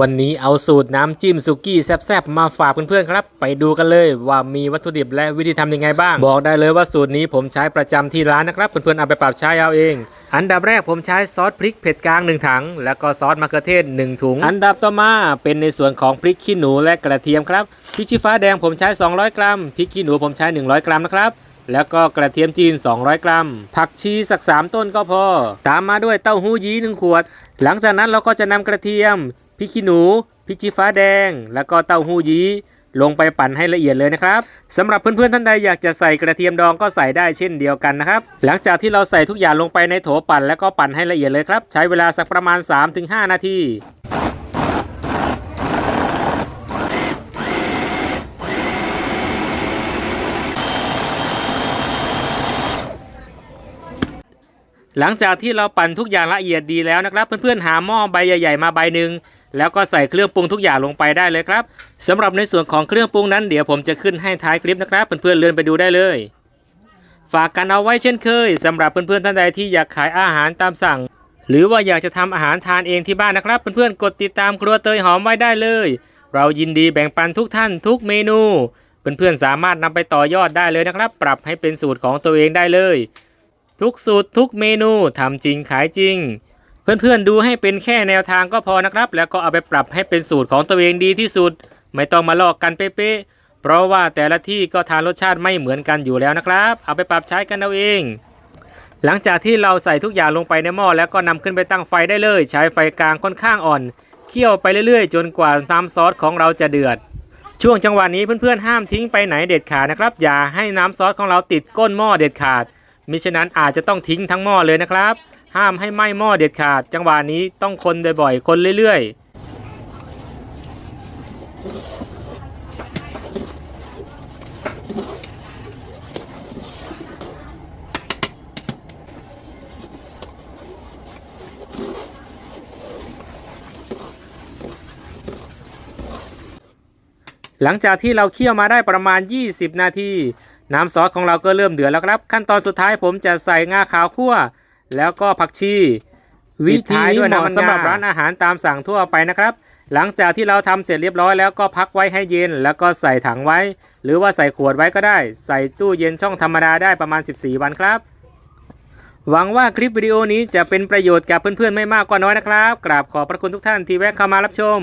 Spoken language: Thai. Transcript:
วันนี้เอาสูตรน้ำจิ้มสุกี้แซ่บๆมาฝากเพื่อนๆครับ ไปดูกันเลยว่ามีวัตถุดิบและวิธีทำยังไงบ้าง บอกได้เลยว่าสูตรนี้ผมใช้ประจำที่ร้านนะครับ เพื่อนๆเอาไปปรับใช้เอาเอง อันดับแรกผมใช้ซอสพริกเผ็ดกลาง 1 ถัง แล้วก็ซอสมะเขือเทศ 1 ถุง อันดับต่อมาเป็นในส่วนของพริกขี้หนูและกระเทียมครับพริกชี้ฟ้าแดงผมใช้ 200 กรัมพริกขี้หนูผมใช้ 100 กรัมนะครับแล้วก็กระเทียมจีน 200 กรัม ผักชีสัก 3 ต้นก็พอ ตามมาด้วยเต้าหู้ยี้1ขวด หลังจากนั้นเราก็จะนำกระเทียม พริกขี้หนูพริกชี้ฟ้าแดง แล้วก็เต้าหู้ยี้ลงไปปั่นให้ละเอียดเลยนะครับสำหรับเพื่อนๆท่านใดอยากจะใส่กระเทียมดองก็ใส่ได้เช่นเดียวกันนะครับ หลังจากที่เราใส่ทุกอย่างลงไปในโถปั่นแล้วก็ปั่นให้ละเอียดเลยครับ ใช้เวลาสักประมาณ 3-5 นาทีหลังจากที่เราปั่นทุกอย่างละเอียดดีแล้วนะครับ เพื่อนๆหาหม้อใบใหญ่ ๆ มาใบหนึ่ง แล้วก็ใส่เครื่องปรุงทุกอย่างลงไปได้เลยครับสำหรับในส่วนของเครื่องปรุงนั้นเดี๋ยวผมจะขึ้นให้ท้ายคลิปนะครับ เพื่อนๆเลื่อนไปดูได้เลย ฝากกันเอาไว้เช่นเคยสำหรับเพื่อนๆท่านใดที่อยากขายอาหารตามสั่ง หรือว่าอยากจะทำอาหารทานเองที่บ้านนะครับ เพื่อนๆกดติดตามครัวเตยหอมไว้ได้เลย เรายินดีแบ่งปันทุกท่านทุกเมนู เพื่อนๆสามารถนำไปต่อยอดได้เลยนะครับ ปรับให้เป็นสูตรของตัวเองได้เลย ทุกสูตรทุกเมนูทำจริงขายจริง เพื่อนๆดูให้เป็นแค่แนวทางก็พอนะครับ แล้วก็เอาไปปรับให้เป็นสูตรของตัวเองดีที่สุด ไม่ต้องมาลอกกันเป๊ะๆเพราะว่าแต่ละที่ก็ทานรสชาติไม่เหมือนกันอยู่แล้วนะครับ เอาไปปรับใช้กันเอาเอง หลังจากที่เราใส่ทุกอย่างลงไปในหม้อแล้วก็นำขึ้นไปตั้งไฟได้เลย ใช้ไฟกลางค่อนข้างอ่อนเคี่ยวไปเรื่อยๆ จนกว่าน้ำซอสของเราจะเดือด ช่วงจังหวะนี้เพื่อนๆห้ามทิ้งไปไหนเด็ดขาดนะครับ อย่าให้น้ำซอสของเราติดก้นหม้อเด็ดขาดมิฉะนั้นอาจจะต้องทิ้งทั้งหม้อเลยนะครับ ห้ามให้ไหม้หม้อเด็ดขาด จังหวะนี้ต้องคนบ่อยๆ คนเรื่อยๆหลังจากที่เราเคี่ยวมาได้ประมาณ 20 นาที น้ำซอสของเราก็เริ่มเดือดแล้วครับ ขั้นตอนสุดท้ายผมจะใส่งาขาวคั่ว แล้วก็ผักชีวิธีนี้เหมาะสำหรับร้านอาหารตามสั่งทั่วไปนะครับ หลังจากที่เราทำเสร็จเรียบร้อยแล้วก็พักไว้ให้เย็น แล้วก็ใส่ถังไว้ หรือว่าใส่ขวดไว้ก็ได้ ใส่ตู้เย็นช่องธรรมดาได้ประมาณ 14 วันครับ หวังว่าคลิปวิดีโอนี้จะเป็นประโยชน์กับเพื่อนๆไม่มากก็น้อยนะครับ กราบขอบพระคุณทุกท่านที่แวะเข้ามารับชม